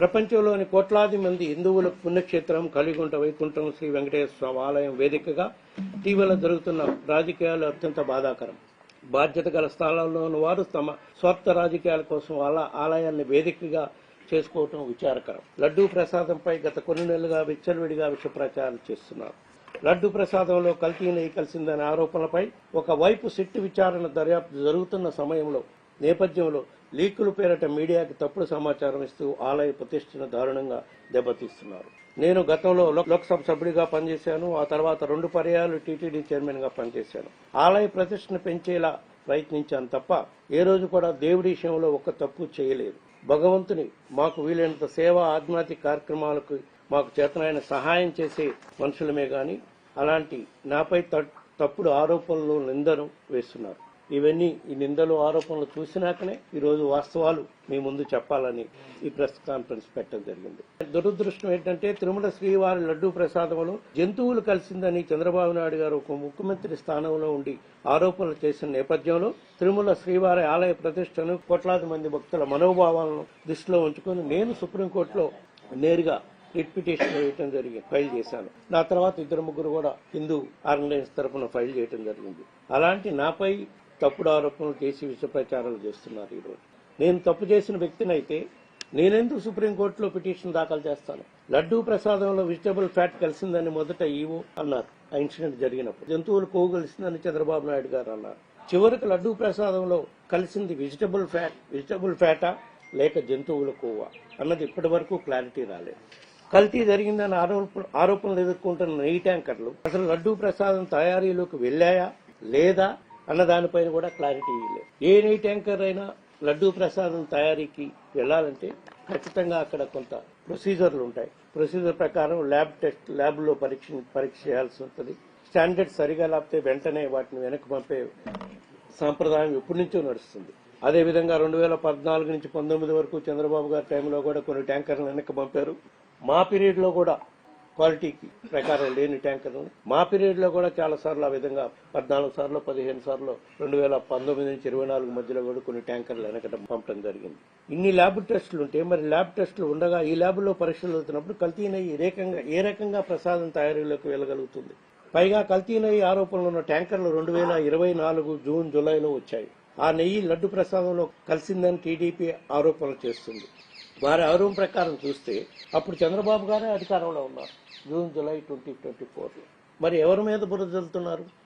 ప్రపంచంలోని కోట్లాది మంది హిందువుల పుణ్యక్షేత్రం కలిగుంట వైకుంఠం శ్రీ వెంకటేశ్వర స్వామి ఆలయం వేదికగా ఇటీవల జరుగుతున్న రాజకీయాలు అత్యంత బాధాకరం. బాధ్యత గల స్థానాల్లోని వారు తమ స్వార్థ రాజకీయాల కోసం అలా ఆలయాన్ని వేదికగా చేసుకోవటం విచారకరం. లడ్డూ ప్రసాదంపై గత కొన్ని నెలలుగా విచ్చలవిడిగా విష ప్రచారం చేస్తున్నారు. లడ్డు ప్రసాదంలో కల్తీ నెయ్యి కలిసిందనే ఆరోపణలపై ఒకవైపు సిట్టు విచారణ దర్యాప్తు జరుగుతున్న సమయంలో నేపథ్యంలో లీకుల పేరట మీడియాకి తప్పుడు సమాచారం ఇస్తూ ఆలయ ప్రతిష్టను దారుణంగా దెబ్బతీస్తున్నారు. నేను గతంలో లోక్సభ సభ్యుడిగా పనిచేశాను. ఆ తర్వాత రెండు పర్యాలు టీటీడీ చైర్మన్గా పనిచేశాను. ఆలయ ప్రతిష్టను పెంచేలా ప్రయత్నించాను తప్ప ఏ రోజు కూడా దేవుడి విషయంలో ఒక్క తప్పు చేయలేదు. భగవంతుని మాకు వీలైనంత సేవ ఆధ్యాత్మిక కార్యక్రమాలకు మాకు చేతనైన సహాయం చేసే మనుషులమే గాని అలాంటి నాపై తప్పుడు ఆరోపణలు నిందను వేస్తున్నారు. ఇవన్నీ ఈ నిందలు ఆరోపణలు చూసినాకనే ఈరోజు వాస్తవాలు మీ ముందు చెప్పాలని ఈ ప్రెస్ కాన్ఫరెన్స్ పెట్టడం జరిగింది. దురదృష్టం ఏంటంటే తిరుమల శ్రీవారి లడ్డూ ప్రసాదంలో జంతువులు కలిసిందని చంద్రబాబు నాయుడు గారు ఒక ముఖ్యమంత్రి స్థానంలో ఉండి ఆరోపణలు చేసిన నేపథ్యంలో తిరుమల శ్రీవారి ఆలయ ప్రతిష్టను కోట్లాది మంది భక్తుల మనోభావాలను దృష్టిలో ఉంచుకొని నేను సుప్రీంకోర్టులో నేరుగా రిట్ పిటిషన్ వేయటం జరిగింది ఫైల్ చేశాను. నా తర్వాత ఇద్దరు ముగ్గురు కూడా హిందూ ఆర్గనైజ్ తరఫున ఫైల్ చేయటం జరిగింది. అలాంటి నాపై తప్పుడు ఆరోపణలు చేసి విష ప్రచారాలు చేస్తున్నారు ఈరోజు. నేను తప్పు చేసిన వ్యక్తినైతే నేనెందుకు సుప్రీంకోర్టులో పిటిషన్ దాఖలు చేస్తాను? లడ్డూ ప్రసాదంలో వెజిటబుల్ ఫ్యాట్ కలిసిందని మొదట ఈవో అన్నారు. ఆ ఇన్సిడెంట్ జరిగినప్పుడు జంతువులు కొవ్వు కలిసిందని చంద్రబాబు నాయుడు గారు అన్నారు. చివరికి లడ్డూ ప్రసాదంలో కలిసింది వెజిటబుల్ ఫ్యాట్ వెజిటబుల్ ఫ్యాటా లేక జంతువుల కొవ్వా? అన్నది ఇప్పటి వరకు క్లారిటీ రాలేదు. కల్తీ జరిగిందని ఆరోపణ ఆరోపణలు ఎదుర్కొంటున్న నెయ్యి ట్యాంకర్లు అసలు లడ్డూ ప్రసాదం తయారీలోకి వెళ్ళాయా? లేదా? అన్న దానిపైన కూడా క్లారిటీ లేదు. ఏ నెయ్యి ట్యాంకర్ అయినా లడ్డూ ప్రసాదం తయారీకి వెళ్ళాలంటే ఖచ్చితంగా అక్కడ కొంత ప్రొసీజర్లు ఉంటాయి. ప్రొసీజర్ ప్రకారం ల్యాబ్ టెస్ట్ ల్యాబ్లో పరీక్ష పరీక్ష చేయాల్సి ఉంటుంది. స్టాండర్డ్ సరిగా లేకపోతే వెంటనే వాటిని వెనక్కి పంపే సాంప్రదాయం ఎప్పటి నుంచో నడుస్తుంది. అదేవిధంగా రెండు వేల పద్నాలుగు నుంచి పంతొమ్మిది వరకు చంద్రబాబు గారి టైంలో కూడా కొన్ని ట్యాంకర్లు వెనక్కి పంపారు. మా పీరియడ్లో కూడా క్వాలిటీకి ప్రకారం లేని ట్యాంకర్లు. మా పీరియడ్లో కూడా చాలా సార్లు ఆ విధంగా పద్నాలుగు సార్లు పదిహేను సార్లు రెండు వేల పంతొమ్మిది నుంచి ఇరవై నాలుగు మధ్యలో కూడా కొన్ని ట్యాంకర్లు వెనకడం పంపడం జరిగింది. ఇన్ని ల్యాబ్ టెస్టులు ఉంటే మరి ల్యాబ్ టెస్టులు ఉండగా ఈ ల్యాబ్లో పరీక్షలు అవుతున్నప్పుడు కల్తీ నెయ్యి ఏ రకంగా ఏ రకంగా ప్రసాదం తయారీలోకి వెళ్ళగలుగుతుంది? పైగా కల్తీ నెయ్యి ఆరోపణలు ఉన్న ట్యాంకర్లు రెండు వేల ఇరవై నాలుగు జూన్ జూలైలో వచ్చాయి. ఆ నెయ్యి లడ్డు ప్రసాదంలో కలిసిందని టీడీపీ ఆరోపణలు చేస్తుంది. వారి ఆరోగ్యం ప్రకారం చూస్తే అప్పుడు చంద్రబాబు గారే అధికారంలో ఉన్నారు. జూన్ జూలై ట్వంటీ ట్వంటీ ఫోర్లో. మరి ఎవరి మీద బురద జల్లుతున్నారు?